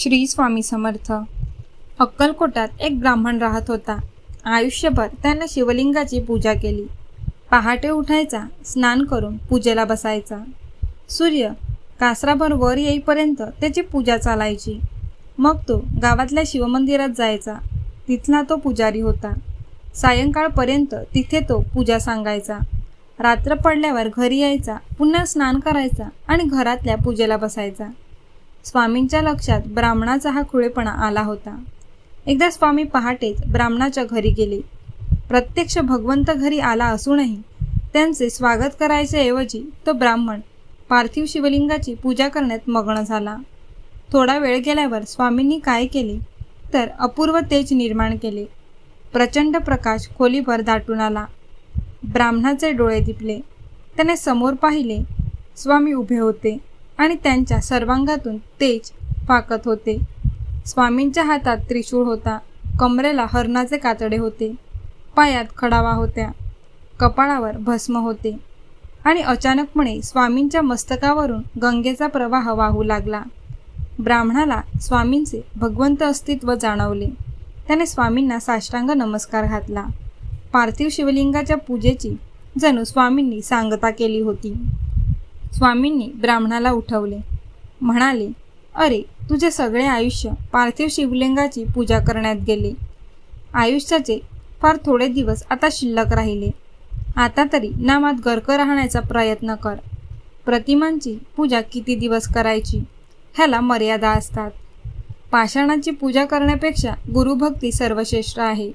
श्री स्वामी समर्थ. अक्कलकोटात एक ब्राह्मण राहत होता. आयुष्यभर त्यानं शिवलिंगाची पूजा केली. पहाटे उठायचा स्नान करून पूजेला बसायचा. सूर्य कासराभर वर येईपर्यंत त्याची पूजा चालायची. मग तो गावातल्या शिवमंदिरात जायचा. तिथला तो पुजारी होता. सायंकाळपर्यंत तिथे तो पूजा सांगायचा. रात्र पडल्यावर घरी यायचा पुन्हा स्नान करायचा आणि घरातल्या पूजेला बसायचा. स्वामींच्या लक्षात ब्राह्मणाचा हा खुळेपणा आला होता. एकदा स्वामी पहाटेच ब्राह्मणाच्या घरी गेले. प्रत्यक्ष भगवंत घरी आला असूनही त्यांचे स्वागत करायच्या ऐवजी तो ब्राह्मण पार्थिव शिवलिंगाची पूजा करण्यात मग्न झाला. थोडा वेळ गेल्यावर स्वामींनी काय केले? तर अपूर्व तेज निर्माण केले. प्रचंड प्रकाश खोलीभर दाटून आला. ब्राह्मणाचे डोळे दिपले. त्याने समोर पाहिले. स्वामी उभे होते. आणि त्यांच्या सर्वांगातून तेज फाकत होते. स्वामींच्या हातात त्रिशूळ होता. कमरेला हरणाचे कातडे होते. पायात खडावा होत्या. कपाळावर भस्म होते. आणि अचानकपणे स्वामींच्या मस्तकावरून गंगेचा प्रवाह वाहू लागला. ब्राह्मणाला स्वामींचे भगवंत अस्तित्व जाणवले. त्याने स्वामींना साष्टांग नमस्कार घातला. पार्थिव शिवलिंगाच्या पूजेची जणू स्वामींनी सांगता केली होती. स्वामींनी ब्राह्मणाला उठवले. म्हणाले अरे तुझे सगळे आयुष्य पार्थिव शिवलिंगाची पूजा करण्यात गेले. आयुष्याचे फार थोडे दिवस आता शिल्लक राहिले. आता तरी नामात गर्क राहण्याचा प्रयत्न कर. प्रतिमांची पूजा किती दिवस करायची? ह्याला मर्यादा असतात. पाषाणाची पूजा करण्यापेक्षा गुरुभक्ती सर्वश्रेष्ठ आहे.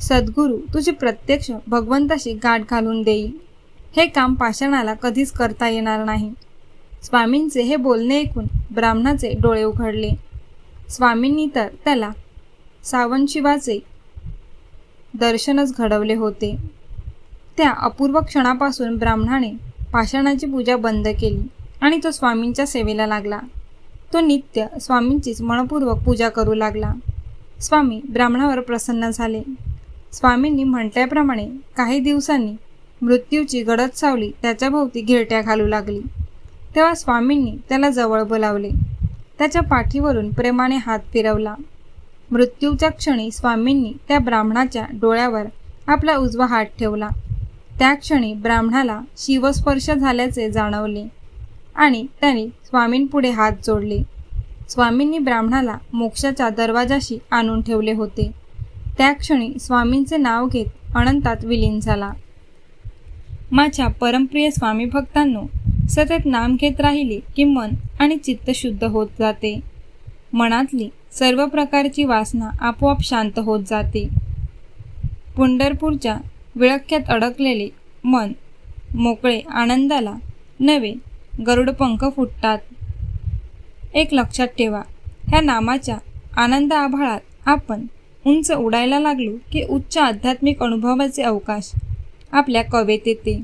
सद्गुरू तुझी प्रत्यक्ष भगवंताशी गाठ घालून देईल. हे काम पाषाणाला कधीच करता येणार नाही. स्वामींचे हे बोलणे ऐकून ब्राह्मणाचे डोळे उघडले. स्वामींनी तर त्याला सावनशिवाचे दर्शनच घडवले होते. त्या अपूर्व क्षणापासून ब्राह्मणाने पाषाणाची पूजा बंद केली आणि तो स्वामींच्या सेवेला लागला. तो नित्य स्वामींचीच मनपूर्वक पूजा करू लागला. स्वामी ब्राह्मणावर प्रसन्न झाले. स्वामींनी म्हटल्याप्रमाणे काही दिवसांनी मृत्यूची गडद सावली त्याच्या भोवती घिरट्या घालू लागली. तेव्हा स्वामींनी त्याला जवळ बोलावले. त्याच्या पाठीवरून प्रेमाने हात फिरवला. मृत्यूच्या क्षणी स्वामींनी त्या ब्राह्मणाच्या डोळ्यावर आपला उजवा हात ठेवला. त्या क्षणी ब्राह्मणाला शिवस्पर्श झाल्याचे जाणवले आणि त्याने स्वामींपुढे हात जोडले. स्वामींनी ब्राह्मणाला मोक्षाच्या दरवाजाशी आणून ठेवले होते. त्या क्षणी स्वामींचे नाव घेत अनंतात विलीन झाला. माझ्या परमप्रिय स्वामी भक्तांनो सतत नाम घेत राहिले की मन आणि चित्त शुद्ध होत जाते. मनातली सर्व प्रकारची वासना आपोआप शांत होत जाते. पंढरपूरच्या विळख्यात अडकलेले मन मोकळे आनंदाला नवे गरुडपंख फुटतात. एक लक्षात ठेवा ह्या नामाच्या आनंद आभाळात आपण उंच उडायला लागलो की उच्च आध्यात्मिक अनुभवाचे अवकाश आपल्या कवेत येते.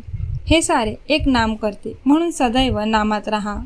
हे सारे एक नाम करते. म्हणून सदैव नामात राहा.